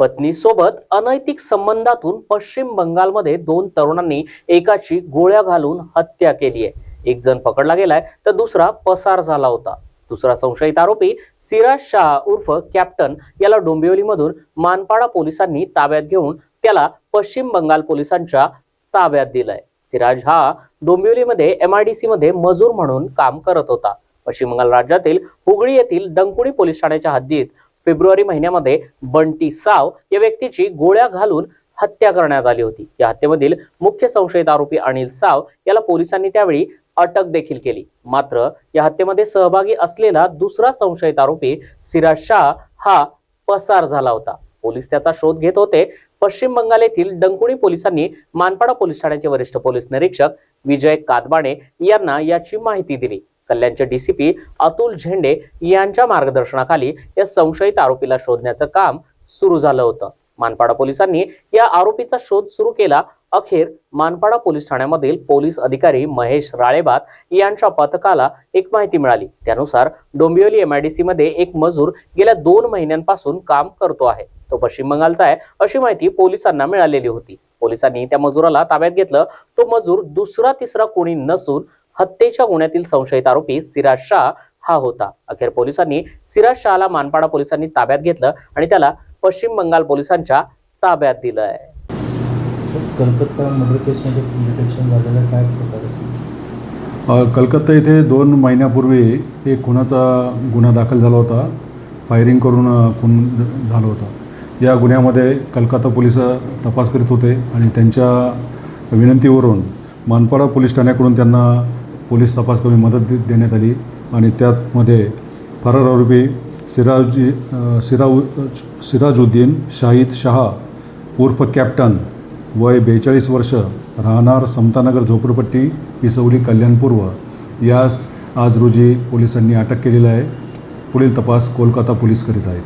पत्नीसोबत अनैतिक संबंधातून पश्चिम बंगालमध्ये दोन तरुणांनी एकाची गोळ्या घालून हत्या केली आहे. एक जण पकडला गेलाय तर दुसरा पसार झाला होता. दुसरा संशयित आरोपी सिराज शाह उर्फ कॅप्टन याला डोंबिवलीमधून मानपाडा पोलिसांनी ताब्यात घेऊन त्याला पश्चिम बंगाल पोलिसांच्या ताब्यात दिलंय. सिराज हा डोंबिवलीमध्ये एमआयडीसी मध्ये मजूर म्हणून काम करत होता. पश्चिम बंगाल राज्यातील हुगळी येथील डंकुणी पोलीस ठाण्याच्या हद्दीत फेब्रुवारी महिन्यामध्ये बंटी साव या व्यक्तीची गोळ्या घालून हत्या करण्यात आली होती. या हत्येमधील मुख्य संशयित आरोपी अनिल साव याला पोलिसांनी त्यावेळी अटक देखील केली. मात्र या हत्येमध्ये सहभागी असलेला दुसरा संशयित आरोपी सिराज शाह हा पसार झाला होता. पोलीस त्याचा शोध घेत होते. पश्चिम बंगाल येथील डंकुणी पोलिसांनी मानपाडा पोलीस ठाण्याचे वरिष्ठ पोलीस निरीक्षक विजय कादबाणे यांना याची माहिती दिली. कल्याणचे डीसीपी अतुल झेंडे यांच्या मार्गदर्शनाखाली या संशयित आरोपीला शोधण्याचं काम सुरू झालं होतं. मानपाडा पोलिसांनी या आरोपीचा शोध सुरू केला. अखेर मानपाडा पोलीस ठाण्यामधील पोलीस अधिकारी महेश राळेबात यांच्या पथकाला एक माहिती मिळाली. त्यानुसार डोंबिवली एमआयडीसी मध्ये एक मजूर गेल्या दोन महिन्यांपासून काम करतो आहे. तो पश्चिम बंगालचा आहे अशी माहिती पोलिसांना मिळालेली होती. पोलिसांनी त्या मजुराला ताब्यात घेतलं. तो मजूर दुसरा तिसरा कोणी नसून हत्येच्या गुन्ह्यातील संशयित आरोपी सिराज शाह हा होता. अखेर पोलिसांनी सिराज शहाला मानपाडा पोलिसांनी ताब्यात घेतलं आणि त्याला पश्चिम बंगाल पोलिसांच्या ताब्यात दिलंय. कलकत्ता मर्डर केसमध्ये डिटेक्शन झालेलं काय प्रकार असेल? अ, कलकत्ता येथे दोन महिन्यापूर्वी एक खुनाचा गुन्हा दाखल झाला होता. फायरिंग करून खून झाला होता. या गुन्ह्यामध्ये कलकत्ता पोलीस तपास करीत होते आणि त्यांच्या विनंतीवरून मानपाडा पोलीस ठाण्याकडून त्यांना पोलीस तपास करून मदत देण्यात आली आणि त्यामध्ये फरार आरोपी सिराजी अ, सिराउ सिराजुद्दीन शाहिद शहा उर्फ कॅप्टन वय बेचाळीस वर्ष राहणार समतानगर झोपडपट्टी पिसवली कल्याणपूर्व. यास आज रोजी पोलिसांनी अटक केलेली आहे. पुढील तपास कोलकाता पोलीस करीत आहेत.